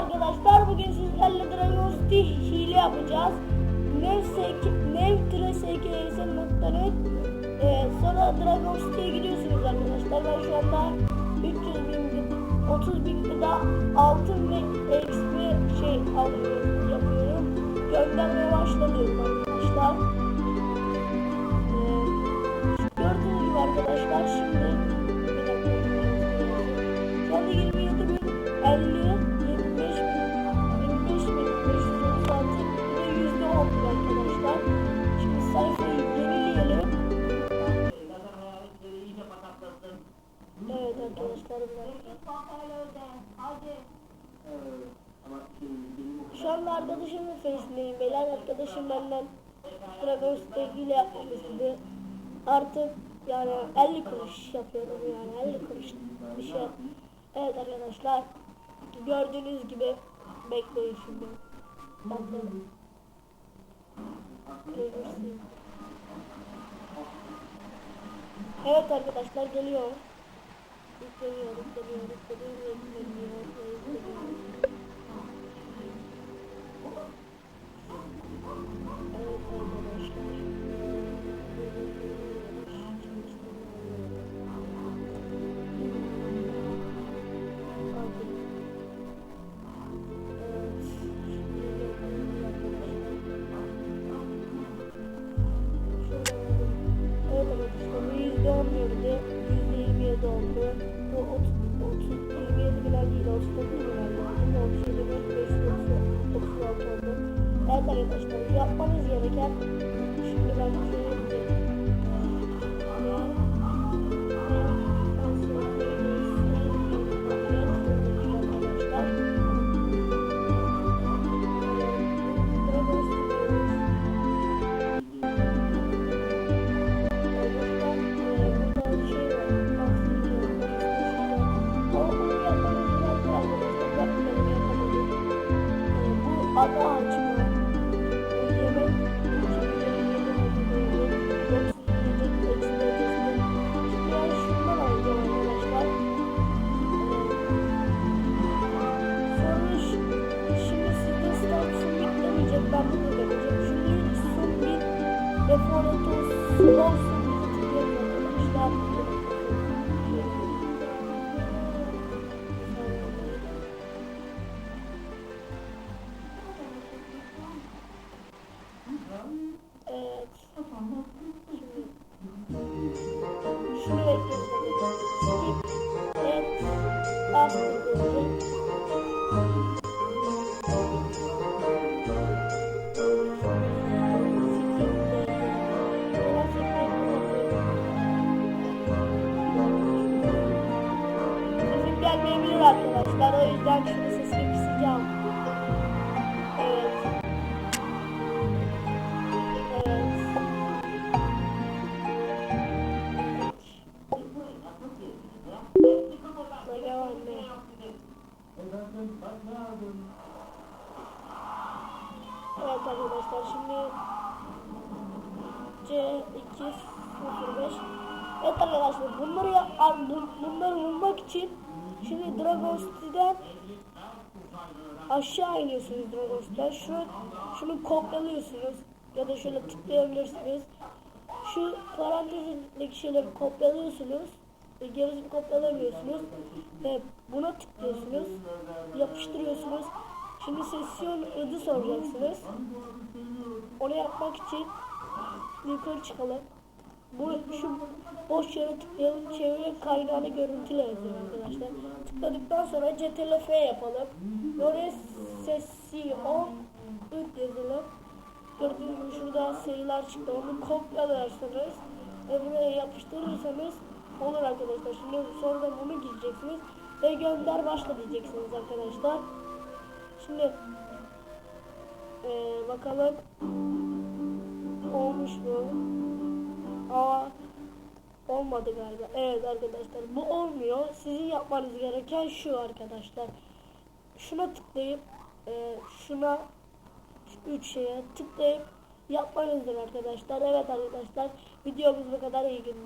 arkadaşlar bugün sizlerle Dragon City hile yapacağız. Nev nevtire.sk'si.net ee, sonra Dragon City'ye gidiyorsunuz arkadaşlar. Ben şu anda 300 bin, 30 bin gıda altın ve XP şey alıyorum, yapıyorum. Göndermeye başladım arkadaşlar. Ee, gördüğünüz gibi arkadaşlar şimdi Şu anda arkadaşımın face'indeyim. Beyler arkadaşım benden Dragon ile yapmamı istedi. Artık yani 50 kuruş yapıyorum yani 50 kuruş bir şey. Evet arkadaşlar gördüğünüz gibi bekleyin şimdi. Görürsün. Evet arkadaşlar geliyor. Yükleniyor, yükleniyor, gereken şimdi ben söyleyeyim. Ada açma. Olsun. Slow arkadaşlar. Evet. Şunu bekliyoruz. Gelmeyebilir arkadaşlar. O yüzden şunu sesini kısacağım. Evet. Evet. Devam anne. Evet arkadaşlar şimdi C205 Evet arkadaşlar bunları ya, bu- bunları bulmak için şimdi Dragon City'den aşağı iniyorsunuz Dragon City'den. Şunu, şunu kopyalıyorsunuz ya da şöyle tıklayabilirsiniz. Şu parantezindeki şeyleri kopyalıyorsunuz ve gerisini kopyalamıyorsunuz ve buna tıklıyorsunuz yapıştırıyorsunuz. Şimdi sesyon adı soracaksınız. Onu yapmak için yukarı çıkalım bu şu boş yere tıklayalım çevre kaynağını görüntüle yazıyor arkadaşlar tıkladıktan sonra ctlf yapalım ve oraya sesyon ıt yazalım Gördüğünüz gibi şurada sayılar çıktı. Onu kopyalarsanız ve buraya yapıştırırsanız olur arkadaşlar. Şimdi sonra bunu gireceksiniz ve gönder başla diyeceksiniz arkadaşlar. Şimdi eee, bakalım olmuş mu? Olmadı galiba. Evet arkadaşlar bu olmuyor. Sizin yapmanız gereken şu arkadaşlar. Şuna tıklayıp eee, şuna üç şeye tıklayıp yapmanızdır arkadaşlar. Evet arkadaşlar videomuz bu kadar iyi günler.